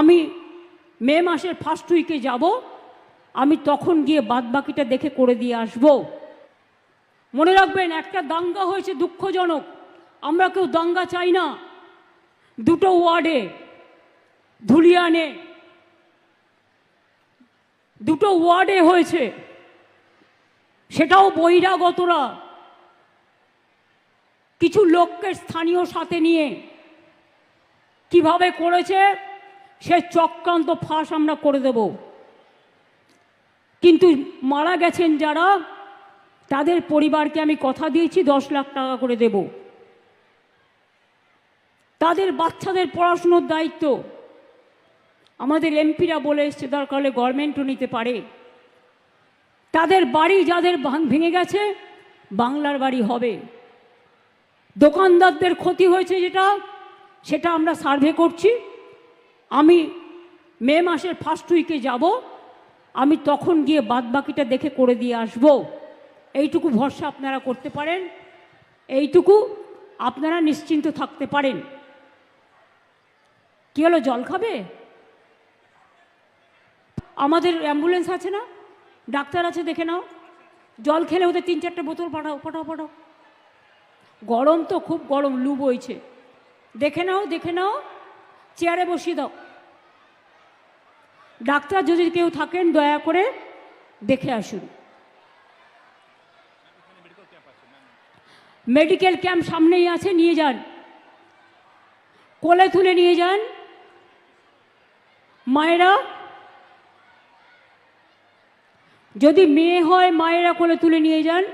আমি মে মাসের ফার্স্ট উইকে যাব, আমি তখন গিয়ে বাদবাকিটা দেখে করে দিয়ে আসব। মনে রাখবেন, একটা দাঙ্গা হয়েছে দুঃখজনক। আমরা কেউ দাঙ্গা চাই না। দুটো ওয়ার্ডে, ধুলিয়ানে, দুটো ওয়ার্ডে হয়েছে। সেটাও বহিরাগতরা। কিছু লোককে স্থানীয় সাথে নিয়ে কীভাবে করেছে? সে চক্রান্ত ফাঁস আমরা করে দেব। কিন্তু মারা গেছেন যারা, তাদের পরিবারকে আমি কথা দিয়েছি, দশ লাখ টাকা করে দেব। তাদের বাচ্চাদের পড়াশুনোর দায়িত্ব। আমাদের এমপিরা বলে এসছে, দরকার হলে গভর্নমেন্টও নিতে পারে। তাদের বাড়ি যাদের ভাঙ- গেছে, বাংলার বাড়ি হবে। দোকানদারদের ক্ষতি হয়েছে যেটা, সেটা আমরা সার্ভে করছি। আমি মে মাসের ফার্স্ট উইকে যাব, আমি তখন গিয়ে বাদবাকিটা দেখে করে দিয়ে আসব। এইটুকু ভরসা আপনারা করতে পারেন, এইটুকু আপনারা নিশ্চিন্ত থাকতে পারেন। কী হলো, জল খাবে? আমাদের অ্যাম্বুলেন্স আছে না? ডাক্তার আছে, দেখে নাও। জল খেলে ওদের তিন চারটে বোতল পাঠাও পাঠাও পাঠাও। গরম তো, খুব গরম, লু বইছে। দেখে নাও দেখে নাও। চেয়ারে বসিয়ে দাও। ডাক্তার যদি কেউ থাকেন, দয়া করে দেখে আসুন। মেডিকেল ক্যাম্প সামনেই আছে, নিয়ে যান। কোলে তুলে নিয়ে যান। মায়েরা, যদি মেয়ে হয়, মায়েরা কোলে তুলে নিয়ে যান।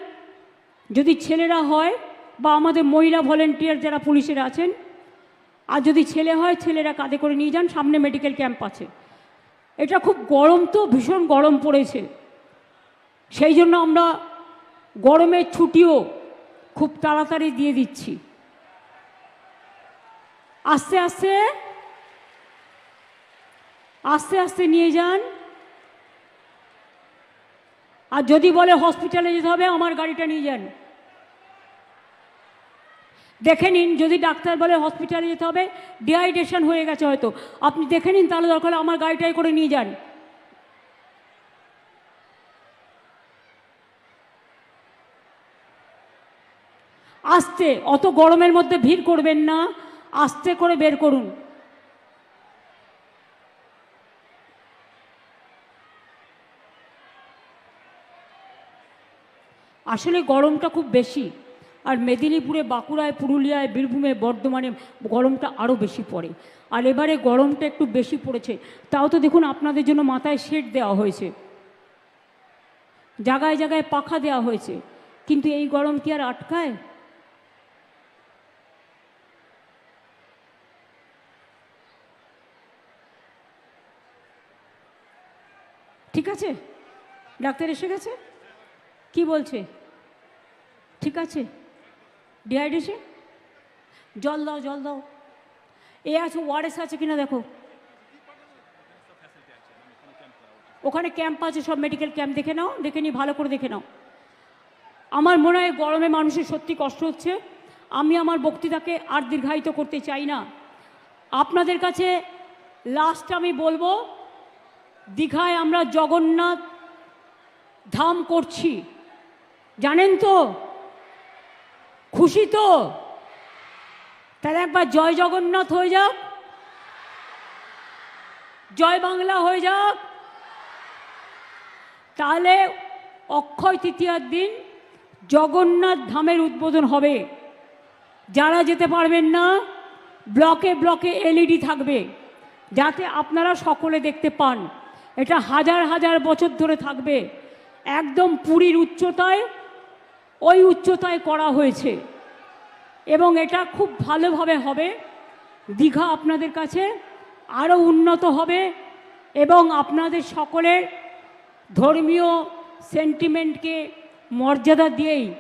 যদি ছেলেরা হয় বা আমাদের মহিলা ভলেন্টিয়ার যারা পুলিশের আছেন আর যদি ছেলে হয়, ছেলেরা কাঁধে করে নিয়ে যান, সামনে মেডিকেল ক্যাম্প আছে। এটা খুব গরম তো, ভীষণ গরম পড়েছে। সেই জন্য আমরা গরমের ছুটিও খুব তাড়াতাড়ি দিয়ে দিচ্ছি। আস্তে আস্তে আস্তে আস্তে নিয়ে যান। আর যদি বলে হসপিটালে যেতে হবে, আমার গাড়িটা নিয়ে যান। দেখে নিন, যদি ডাক্তার বলে হসপিটালে যেতে হবে ডিহাইড্রেশন হয়ে গেছে হয়তো। আপনি দেখে নিন, তাহলে দরকার আমার গাড়িটাই করে নিয়ে যান। আস্তে, অত গরমের মধ্যে ভিড় করবেন না, আস্তে করে বের করুন। আসলে গরমটা খুব বেশি। আর মেদিনীপুরে, বাঁকুড়ায়, পুরুলিয়ায়, বীরভূমে বর্ধমানে গরমটা আরও বেশি পড়ে। আর এবারে গরমটা একটু বেশি পড়েছে। তাও তো দেখুন আপনাদের জন্য মাথায় শেড দেওয়া হয়েছে। জায়গায় জায়গায় পাখা দেওয়া হয়েছে। কিন্তু এই গরম কি আর আটকায়? ঠিক আছে? ডাক্তার এসে গেছে? কি বলছে? ঠিক আছে। ডিহাইড্রেশন জল দাও জল দাও। এ আছে ওয়ারেস আছে কিনা দেখো। ওখানে ক্যাম্প আছে, সব মেডিকেল ক্যাম্প। দেখে নাও, দেখে নিই ভালো করে দেখে নাও। আমার মনে হয় গরমে মানুষের সত্যি কষ্ট হচ্ছে। আমি আমার বক্তৃতাকে আর দীর্ঘায়িত করতে চাই না। আপনাদের কাছে লাস্ট আমি বলব, দীঘায় আমরা জগন্নাথ ধাম করছি। জানেন তো খুশি তো? তাহলে একবার জয় জগন্নাথ হয়ে যাক। জয় বাংলা হয়ে যাক। তাহলে অক্ষয় তৃতীয়ার দিন জগন্নাথ ধামের উদ্বোধন হবে। যারা যেতে পারবেন না, ব্লকে ব্লকে এলইডি থাকবে, যাতে আপনারা সকলে দেখতে পান। এটা হাজার হাজার বছর ধরে থাকবে। একদম পুরীর উচ্চতায় ওই উচ্চতায় করা হয়েছে। এবং এটা খুব ভালোভাবে হবে। দীঘা আপনাদের কাছে আরও উন্নত হবে এবং আপনাদের সকলের ধর্মীয় সেন্টিমেন্টকে মর্যাদা দিয়েই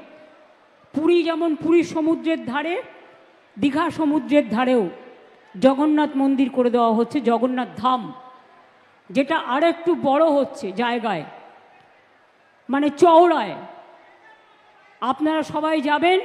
পুরী যেমন পুরী সমুদ্রের ধারে, দীঘা সমুদ্রের ধারেও জগন্নাথ মন্দির করে দেওয়া হচ্ছে, জগন্নাথ ধাম, যেটা আর একটু বড় হচ্ছে জায়গায় মানে চওড়ায়। আপনারা সবাই যাবেন।